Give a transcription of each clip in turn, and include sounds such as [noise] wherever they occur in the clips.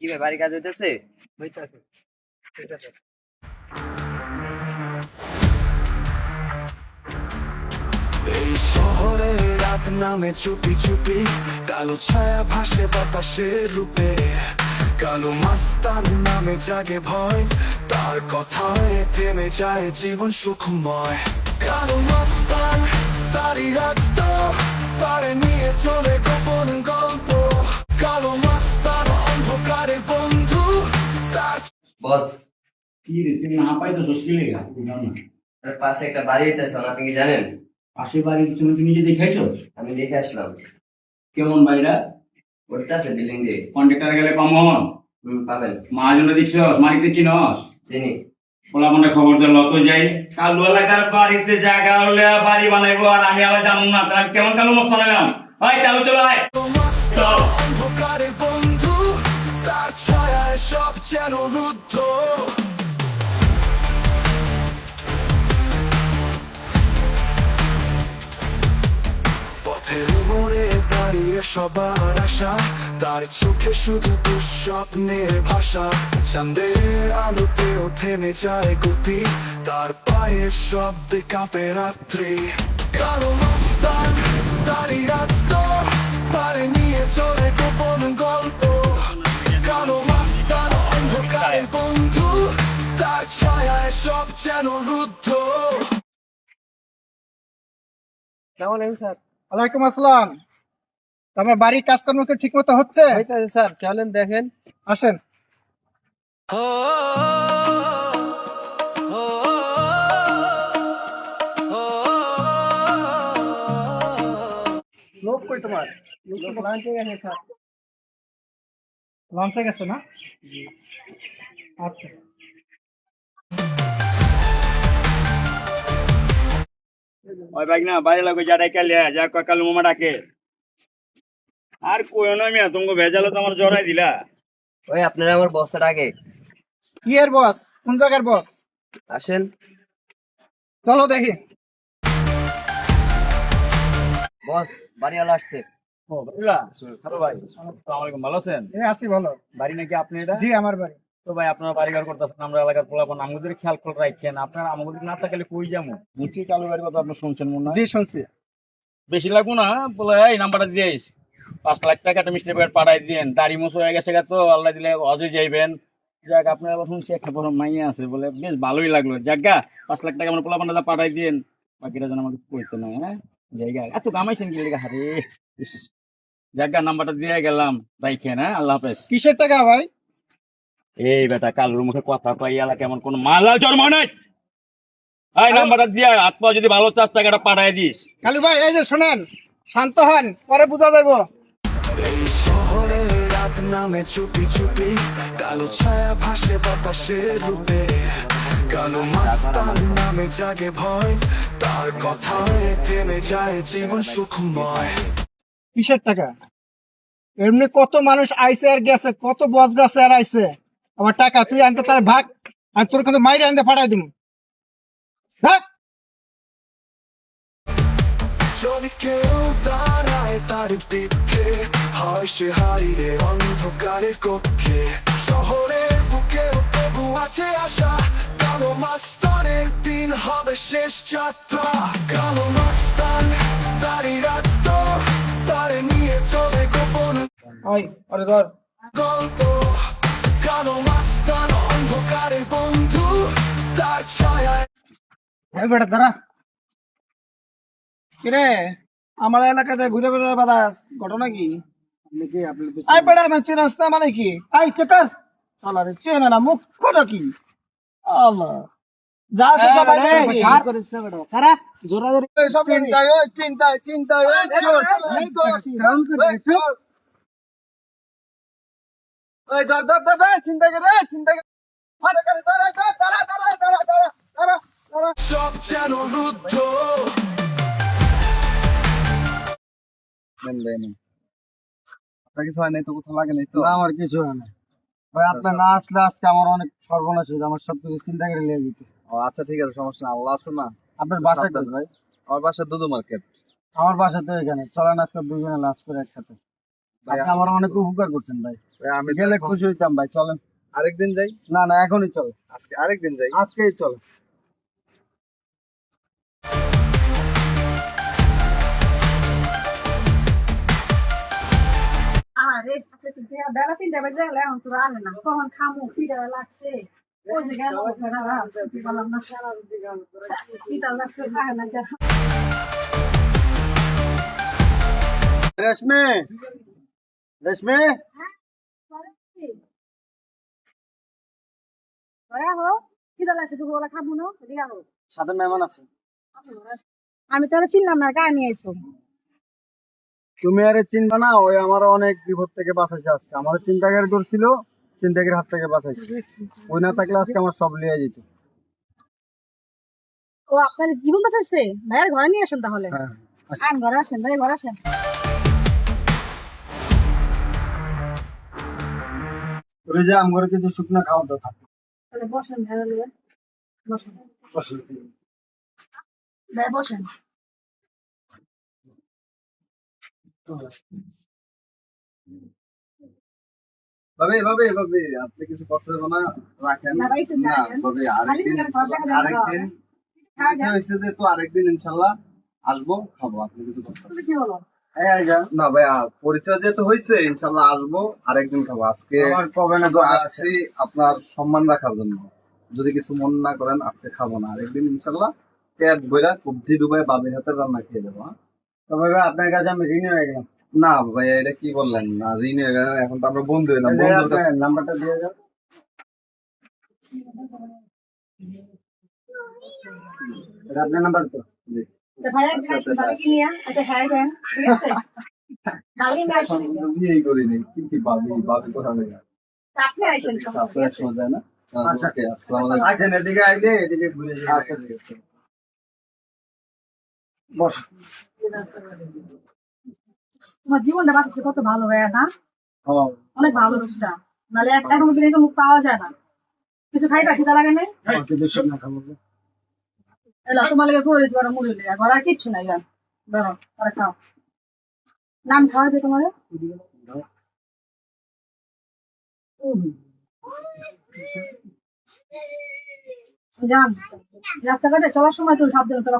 কি বে বাড়ি কাজ হইতেছে? এই শহরে রাত নামে চুপি চুপি, কালো ছায়া ভাসে বাতাসের রূপে। কালো মাস্তান নামে জাগে ভয়, তার কথায় থেমে যায় জীবন সুখময়। কালো মাস্তান তারই রাস্ত তারে নিয়ে চলে গোপন গল্প। কালো মাস্তান বস। কি রে তুই না পাই তো সস্কি লেগা বুঝলাম না। আর পাশে একটা বাড়ি হইতেছে আপনি কি জানেন? পাশের বাড়ির তুমি কি নিজে দেখাইছস আমি দেখে আসলাম। কেমন বাড়িটা? উঠতেছে বিল্ডিং দিয়ে। কন্ট্রাক্টর গেলে কম হন। পাবেন। মহাজনটা দেখছস মালিককে চিনস? চিনি। বলা মনে খবর দিল লত যাই। কালু এলাকার বাড়িতে জায়গা হলে বাড়ি বানাইবো আর আমি আলাদা জানুম না। কেমন কালু মস্ত বানাইলাম ভাই চালু চলো আয় যেন রুদ্ধ পথের মোড়ে দাঁড়িয়ে সবার আশা, তার চোখে শুধু দুঃস্বপ্নের ভাষা। চাঁদের আলোতেও থেমে যায় গতি, তার পায়ের শব্দে কাঁপে রাত্রি। কালো মাস্তান তারই রাস্ত পারে নিয়ে চলে গোপন গল্প। বন্ধু তার ছায়ায় সব যেন রুদ্ধ। স্যার। ওয়ালাইকুম আসসালাম। তো আমার বাড়ির কাজকর্ম কি ঠিক মতো হচ্ছে স্যার। চলেন দেখেন। আসেন। লোক কই তোমার? লাঞ্চে গেছে স্যার। লঞ্চে গেছে না? আচ্ছা। ওই বাইক না বাইরে লাগবে যা ডাইকা লিয়া যা কয় কালু মামা ডাকে আর কইও না মিয়া তোমাকে ভেজালো তো আমার জড়াই দিলা। ওই আপনারা আমার বসের আগে। কি এর বস? কোন জায়গার বস? আসেন। চলো দেখি। বস বাড়িওয়ালা আসছে। ও হ্যালো ভাই আসসালামু আলাইকুম ভালো আছেন? এ আসি ভালো। বাড়ি নাকি আপনি এটা? জি আমার বাড়ি। তো ভাই আপনারা বাড়িঘর করতেছেন আমরা এলাকার পোলাপন আমাদের খেয়াল করে রাখছেন আপনারা আমাদের না থাকলে কই যাব? মুচি কালু বাড়ির কথা আপনি শুনছেন মনে জি শুনছি। বেশি লাগবো না বলে এই নাম্বারটা দিয়েছ পাঁচ লাখ টাকা একটা মিষ্টি প্যাকেট পাঠাই দিয়েন। দাড়ি মোছ হয়ে গেছে গা তো আল্লাহ দিলে হজে যাইবেন। যাক আপনার আবার শুনছি একটা বড় মাইয়া আছে বলে বেশ ভালোই লাগল। যাগা পাঁচ লাখ টাকা আমার পোলা পান্ডা পাঠাই দিয়েন। বাকিটা যেন আমাকে কইছে না হ্যাঁ? জায়গা এত কামাইছেন কি হারে ইস। নাম্বারটা দিয়ে গেলাম। রাইখেন হ্যাঁ? আল্লাহ হাফেজ। কিসের টাকা ভাই? এই বেটা কালুর মুখে কথা কই এলা কেমন কোন মালাল জন্ম নাই? এই নাম্বারটা দিয়ে হাত পা যদি ভালো চাস টাকাটা পাঠাই দিস। কালু ভাই এই যে শোনেন শান্ত হন পরে বুঝা যাব এই শহরে রাত নামে চুপি চুপি কালো ছায়া ভাসে বাতাসের রূপে। কালো মাস্তান নামে জাগে ভয় তার কথায় থেমে যায় জীবন সুখময়। কিসের টাকা? এমনি কত মানুষ আইছে আর গেছে কত বস গেছে আর আইছে। আমার টাকা তুই আনতে তার ভাগ আর তোর কিন্তু মাইরে আনতে পাঠাই ভাগ। যদি কেউ দাঁড়ায় তার দিকে হয় সে হারিয়ে অন্ধকারের কক্ষে। শহরের বুকে তবু আছে আশা কালো মাস্তানের দিন হবে শেষ যাত্রা। কালো মাস্তান তারই রাস্ত তারে নিয়ে চলে গোপন ওই আরে ধর। গল্প। কালো মাস্তান অন্ধকারের বন্ধু তার ছায়ায় বেটা দাঁড়া কিরে আমার এলাকাতে ঘুরে বেড়ে বেড়াস ঘটনা কি আই বেড়ার মানে চেনাস না মানে কি আই চেকার আল্লাহ রে চেনে না মুখ কটা কি আল্লাহ যা আছে সবাই ছাড় করিস না বেটা কারা জোরা জোরি সব চিন্তা চিন্তা চিন্তা ওই ধর ধর ধর ধর, চিন্তা করে চিন্তা করে করে ধর ধর দাঁড়া দাঁড়া দাঁড়া দাঁড়া দাঁড়া দাঁড়া সব যেন রুদ্ধ আপনার কিছু হয় নাই তো কোথাও লাগে নাই তো আমার কিছু হয় না ভাই আপনার না আসলে আজকে আমার অনেক সর্বনাশ হয়েছে আমার সবকিছু চিন্তা করে যেত ও আচ্ছা ঠিক আছে সমস্যা না আল্লাহ আছে না আপনার বাসা কোথায়? ভাই আমার বাসা দুদু মার্কেট আমার বাসা তো এখানে চলেন আজকে দুজনে লাঞ্চ করে একসাথে ভাই, আমার অনেক উপকার করছেন ভাই, আমি গেলে খুশি হইতাম ভাই চলেন আরেকদিন যাই না না এখনই চল আজকে আরেকদিন যাই আজকেই চল আরে আচ্ছা বেলা তিনটা বেজে গেলে এখন তো রান্না না কখন খামু খিদে লাগছে ওই যে গেল ওখানে বললাম না খিদে লাগছে খায় না যা রেশমে রেশমে দয়া হো খিদে লাগছে দুপুরবেলা খাব না? এদিকে আহো। সাথে মেহমান আছে আমি তাহলে চিনলাম না কার নিয়ে আইসো তুমি আরে চিনবা না ওই আমার অনেক বিপদ থেকে বাঁচাইছে আজকে। আমার চিন্তাকারী করছিল চিন্তাকারীর হাত থেকে বাঁচাইছে। ওই না থাকলে আজকে আমার সব লিয়ে যেত। ও আপনার জীবন বাঁচাইছে? ভাইয়ার ঘরে নিয়ে আসেন তাহলে। হ্যাঁ আন ঘরে আসেন ভাই ঘরে আসেন। ওই যে আমার কিছু শুকনা খাওয়া দাওয়া থাকে তাহলে বসেন ভাই হলে বসেন বসে। ভাই বসেন ভাবে ভাবে ভাবে আপনি কিছু হবে না রাখেন না। ভাবে আরেকদিন আরেকদিন। হয়েছে যে তো আরেকদিন ইনশাল্লাহ আসব খাব আপনি কিছু করতে হবে না। তুমি কি বলো এই আইজা না ভাইয়া পরিচয় যেহেতু হয়েছে ইনশাল্লাহ আসব আরেকদিন খাব। আজকে আসছি আপনার সম্মান রাখার জন্য। যদি কিছু মন না করেন আজকে খাব না। আরেকদিন ইনশাল্লাহ পেট বইরা কবজি ডুবাই বাবির হাতের রান্না খেয়ে দেবো হ্যাঁ? তবে ভাই আপনার কাছে আমি ঋণী হয়ে গেলাম। না ভাইয়া এটা কি বললেন? না ঋণ হয়ে গেলেন, এখন তো আমরা বন্ধু আপনার নাম্বারটা দিয়ে যাও। আপনার নাম্বার তো? তো আচ্ছা হ্যাঁ হ্যাঁ [laughs] আচ্ছা। আচ্ছা। আচ্ছা তোমার জীবনটা বাঁচছে কত ভালো ভাইয়া না? অনেক ভালো রোজটা নাহলে এক- এখন মুখ পাওয়া যায় না। কিছু খাইবা? খিদা লাগে না মুড়ি লিয়া ঘর আর কিচ্ছু নাই জান ধরো আর খাও নাম খাওয়াবে তোমার জান রাস্তাঘাটে চলার সময় একটু সাবধানে করো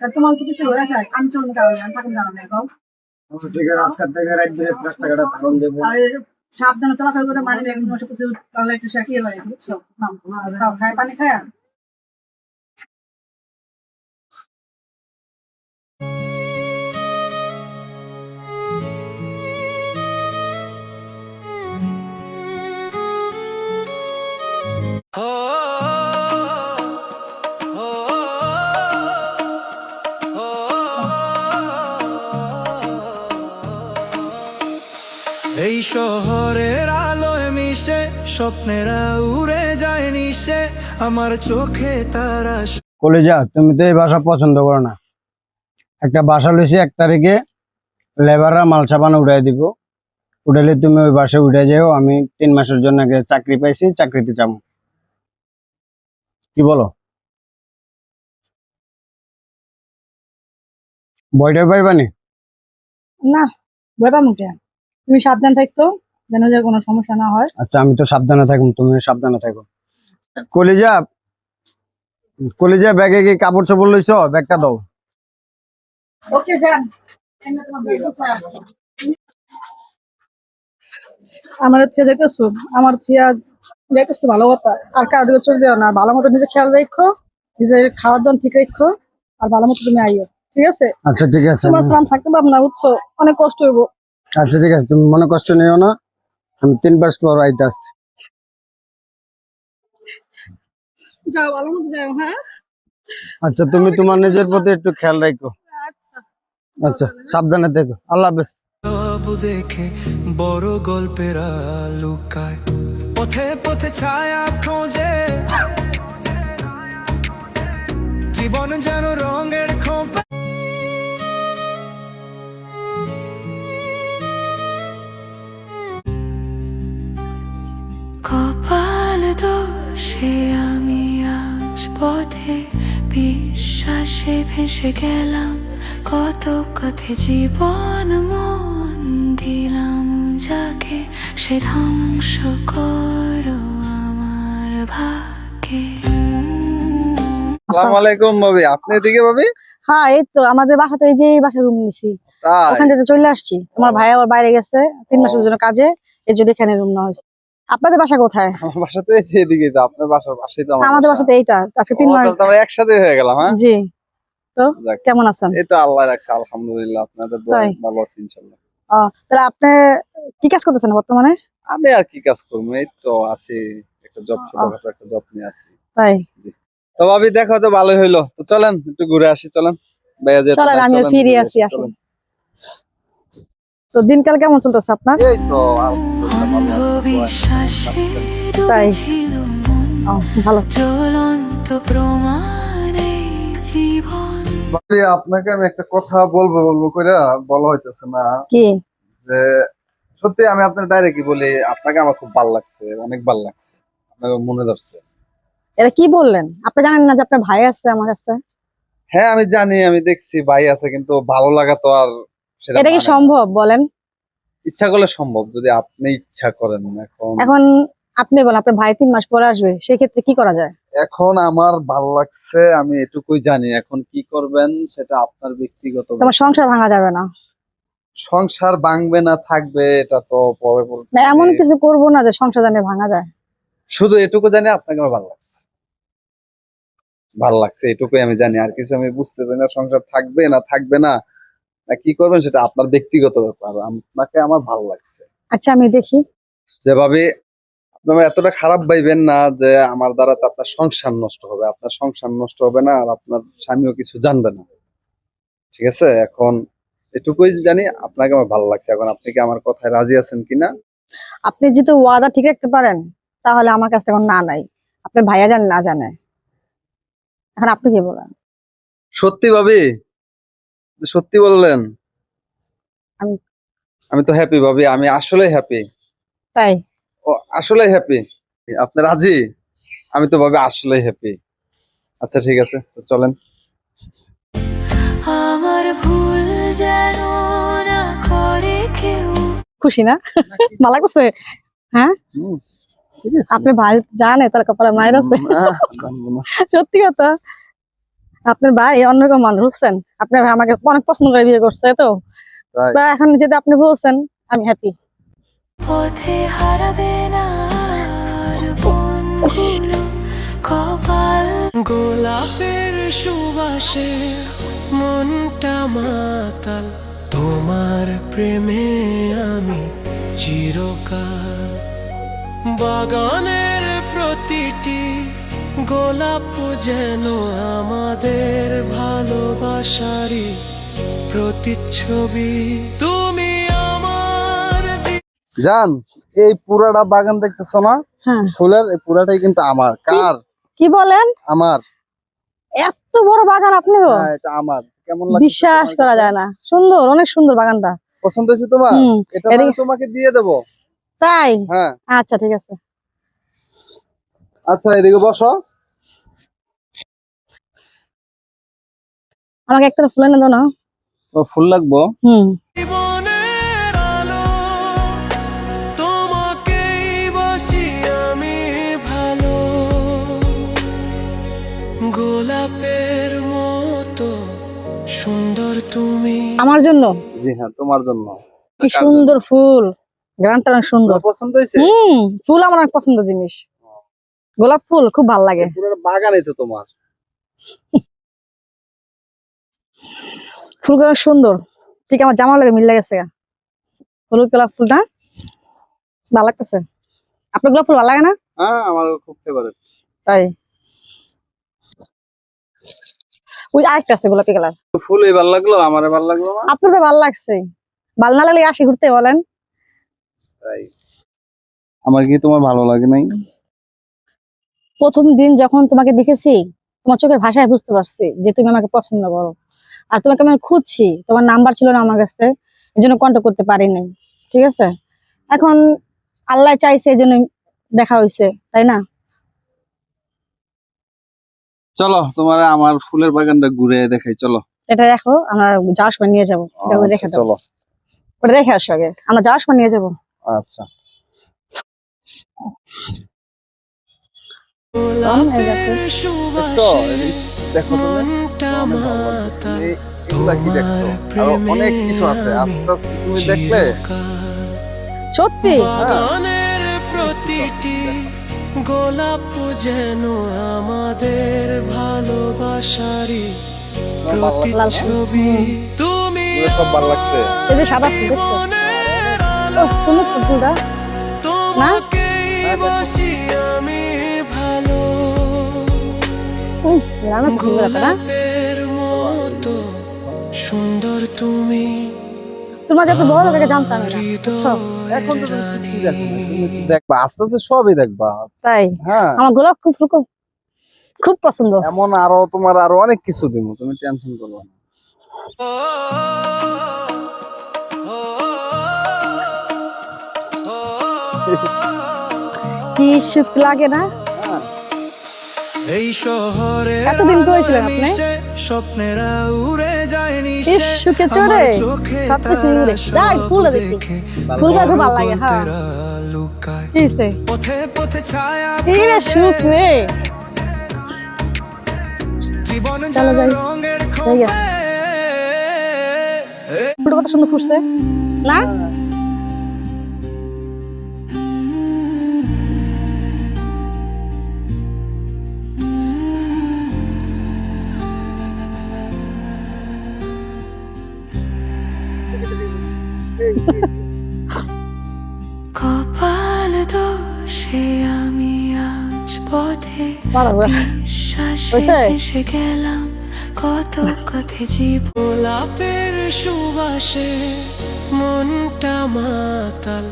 আর তোমার যদি কিছু হয়ে যায় আমি চলবো কারণ আমি থাকুন জানো না এখন আচ্ছা, সাবধানে চলাফেরা করে মানে একটু খায় পানি খায় শহরের আলোয় মিশে স্বপ্নেরা উড়ে যায় নিশে আমার চোখে তারা কলেজা তুমি তো এই বাসা পছন্দ করো না। একটা বাসা লইছি এক তারিখে লেবাররা মাল সাবান উঠাই দিব। উঠাইলে তুমি ওই বাসে উঠে যাও আমি তিন মাসের জন্য আগে চাকরি পাইছি চাকরিতে যাব। কি বলো? বইটা পাইবানি না? ব্যাপার মুখে তুমি সাবধান থাকতো যেন যে কোনো সমস্যা না হয়। আচ্ছা আমি তো সাবধানে থাকুন তুমি সাবধানে থাকো। কলিজা কলিজা ব্যাগে কি কাপড় চোপড় লইছ? ব্যাগটা দাও। ওকে যান। আমার থিয়া দেখতেছো? আমার থিয়া দেখতেছো ভালো কথা। আর কার দিকে চোখ দিও না। ভালো মতো নিজে খেয়াল রাখো নিজের খাওয়ার দাম ঠিক রাখো আর ভালো মতো তুমি আইও। ঠিক আছে? আচ্ছা ঠিক আছে। তোমার সালাম থাকতে পারব না বুঝছ? অনেক কষ্ট হইব। আচ্ছা ঠিক আছে তুমি মনে কষ্ট নিও না। আমি তিন মাস পর আইতে আসছি। যাও ভালো মতো যাও হ্যাঁ? আচ্ছা তুমি তোমার নিজের প্রতি একটু খেয়াল রাখো। আচ্ছা। আচ্ছা সাবধানে থেকো। আল্লাহ হাফেজ। দেখে বড় গল্পের লুকায় পথে পথে ছায়া খোঁজে। জীবন যেন রঙের দোষে আমি আজ পথে বিশ্বাসে ভেসে গেলাম। কত কথে জীবন মন দিলাম। জাগে সে ধ্বংস করো আমার ভাগ্যে। আসসালামু আলাইকুম ভাবি। আপনি এদিকে ভাবি? হ্যাঁ এই তো আমাদের বাসাতে এই যে এই বাসা রুম নিছি তাই? ওখান থেকে চলে আসছি। আমার ভাই আবার বাইরে গেছে তিন মাসের জন্য কাজে। এই জন্য এখানে রুম নেওয়া হয়েছে। আপনাদের বাসা কোথায়? আমার বাসা তো এসে এদিকে তো আপনার বাসার পাশেই তো আমাদের বাসা। বাসাতে এইটা আজকে তিন মাস। তো আমরা একসাথে হয়ে গেলাম হ্যাঁ? জি। তো কেমন আছেন? এই তো আল্লাহ রাখছে আলহামদুলিল্লাহ আপনাদের দোয়া ভালো আছে ইনশাল্লাহ ও, তাহলে আপনি কি কাজ করতেছেন বর্তমানে? আমি আর কি কাজ করব এই তো আছি একটা জব। ছোটখাটো একটা জব নিয়ে আছি। তাই? তো ভাবি দেখো তো ভালোই হইল। তো চলেন একটু ঘুরে আসি চলেন। ভাইয়া যেতে চলেন, চলেন, ফিরে আসি, আসেন। তো দিনকাল কেমন চলতেছে আপনার? এই তো তাই। ভালো। প্রমাণে জীবন। আপনাকে আমি একটা কথা বলব বলব করে বলা হইতেছে না। কি? যে সত্যি আমি আপনার ডাইরেক্টই বলি আপনাকে আমার খুব ভালো লাগছে অনেক ভালো লাগছে আপনাকে মনে ধরছে। এটা কি বললেন? আপনি জানেন না যে আপনার ভাই আসছে আমার কাছে? হ্যাঁ আমি জানি আমি দেখছি ভাই আছে কিন্তু ভালো লাগা তো আর সেটা এটা কি মানে সম্ভব বলেন? ইচ্ছা করলে সম্ভব যদি আপনি ইচ্ছা করেন। এখন এখন আপনি বলেন আপনার ভাই তিন মাস পরে আসবে সেক্ষেত্রে কি করা যায়? এখন আমার ভালো লাগছে আমি এটুকুই জানি। এখন কি করবেন সেটা আপনার ব্যক্তিগত তোমার সংসার ভাঙা যাবে না? সংসার ভাঙবে না থাকবে এটা তো পরে না, এমন কিছু করব না যে সংসার জানে ভাঙা যায়। শুধু এটুকু জানি আপনাকে আমার ভালো লাগছে। ভালো লাগছে এটুকুই আমি জানি। আর কিছু আমি বুঝতে চাই না সংসার থাকবে না থাকবে না। কি করবেন সেটা আপনার ব্যক্তিগত ব্যাপার আপনাকে আমার ভালো লাগছে। আচ্ছা আমি দেখি। যেভাবে আপনারা এতটা খারাপ ভাইবেন না যে আমার দ্বারা তো আপনার সংসার নষ্ট হবে। আপনার সংসার নষ্ট হবে না আর আপনার স্বামীও কিছু জানবে না। ঠিক আছে? এখন এটুকুই জানি আপনাকে আমার ভালো লাগছে। এখন আপনি কি আমার কথায় রাজি আছেন কিনা? আপনি যদি ওয়াদা ঠিক রাখতে পারেন তাহলে আমার কাছে এখন না নাই। আপনার ভাইয়া জানে না জানে। এখন আপনি কি বলেন? সত্যি ভাবি সত্যি বললেন? আমি- আমি তো হ্যাপি ভাবি আমি আসলে হ্যাপি তাই? ও আসলে হ্যাপি আপনি রাজি? আমি তো ভাবি আসলে হ্যাপি আচ্ছা ঠিক আছে তো চলেন। আমার ভুল যেন না করে কেউ। খুশি না? [laughs] ভালো লাগছে হ্যাঁ? আপনি ভাই জানে তার কপালে মায়ের আছে। [laughs] সত্যি কথা। আপনার ভাই অন্যরকম মানুষ বুঝছেন? আপনার ভাই আমাকে অনেক পছন্দ করে বিয়ে করছে তো? তাই। তা এখন যদি আপনি বলছেন আমি হ্যাপি পথে হারাবে না কপাল গোলাপের সুবাসে মনটা মাতাল। তোমার প্রেমে আমি চিরকাল। বাগানের প্রতিটি গোলাপ যেন আমাদের ভালোবাসারই প্রতিচ্ছবি। তুমি আমার জান এই পুরাটা বাগান দেখতেছো না? হ্যাঁ। ফুলের এই পুরাটাই কিন্তু আমার। কার? কি বলেন? আমার। এত বড় বাগান আপনি হ্যাঁ, এটা আমার। কেমন বিশ্বাস করা যায় না। সুন্দর অনেক সুন্দর বাগানটা। পছন্দ হয়েছে তোমার? এটা আমি তোমাকে দিয়ে দেবো। তাই? হ্যাঁ। আচ্ছা ঠিক আছে। আচ্ছা এদিকে বসো। আমাকে একটা ফুল এনে দাও না। ও ফুল লাগবো? হুম। জীবনের আলো আমি গোলাপের মতো সুন্দর তুমি। আমার জন্য? জি হ্যাঁ তোমার জন্য। কি সুন্দর ফুল। গ্রানটা অনেক সুন্দর। পছন্দ হয়েছে? হুম ফুল আমার অনেক পছন্দের জিনিস। গোলাপ ফুল খুব ভালো লাগে। পুরো বাগানই তো তোমার। [laughs] ফুলগুলো অনেক সুন্দর। ঠিক আমার জামা লাগে মিল লাগেছে হলুদ গোলাপ ফুলটা। ভালো লাগতেছে। আপনার গোলাপ ফুল ভালো লাগে না? হ্যাঁ আমার খুব ফেভারিট তাই। ওই আরেকটা আছে গোলাপি কালার। ফুল ভালো লাগল আমার ভালো লাগল না। আপনার তো ভালো লাগছে। ভালো না লাগলে আসি ঘুরতে বলেন। তাই। আমার কি তোমার ভালো লাগে নাই? প্রথম দিন যখন তোমাকে দেখেছি তোমার চোখের ভাষায় বুঝতে পারছি যে তুমি আমাকে পছন্দ করো। আর তোমাকে আমি খুঁজছি তোমার নাম্বার ছিল না আমার কাছে এই জন্য কন্ট্যাক্ট করতে পারিনি ঠিক আছে? এখন আল্লাহ চাইছে এই জন্য দেখা হয়েছে তাই না? চলো তোমার আমার ফুলের বাগানটা ঘুরে দেখাই চলো। এটা দেখো আমরা যাওয়ার সময় নিয়ে যাব এটা আচ্ছা, রেখে চলো। ওটা রেখে আসো আগে আমরা যাওয়ার সময় নিয়ে যাব। আচ্ছা কেমন হয়ে গেছে দেখছ এই দেখো এগুলা কি দেখছ? আরও অনেক কিছু আছে আস্তে আস্তে তুমি দেখলে? সত্যি? প্রতিটি গোলাপ যেন আমাদের ভালোবাসারই প্রতিচ্ছবি। তুমি তোমার সব ভালো লাগছে। এই যে সাদা ও সুন্দর তো তোমাকেই বাসি আমি। সুন্দর তুমি। বড় জানতাম না এখন তো দেখবা আস্তে আস্তে সবই দেখবা। তাই? হ্যাঁ। আমার গোলাপ খুব খুব খুব পছন্দ। এমন আরও তোমার আরও অনেক কিছু দিব তুমি টেনশন করবে না। কি সুখ লাগে না? এই শহরে এতদিন করেছিলেন আপনি? স্বপ্নেরা উড়ে যায়নি সুখে চড়ে। সব কিছু উড়ে। যাই ফুল দেখি। ফুলটা খুব ভালো লাগে হ্যাঁ। লুকায়। কি হইছে? পথে পথে ছায়া কি রে সুখ রে। জীবন চলো যাই। রঙের। ফুলটা কত সুন্দর ফুটছে। না? এসে গেলাম কত কথে জীব গোলাপের সুবাসে মনটা মাতাল।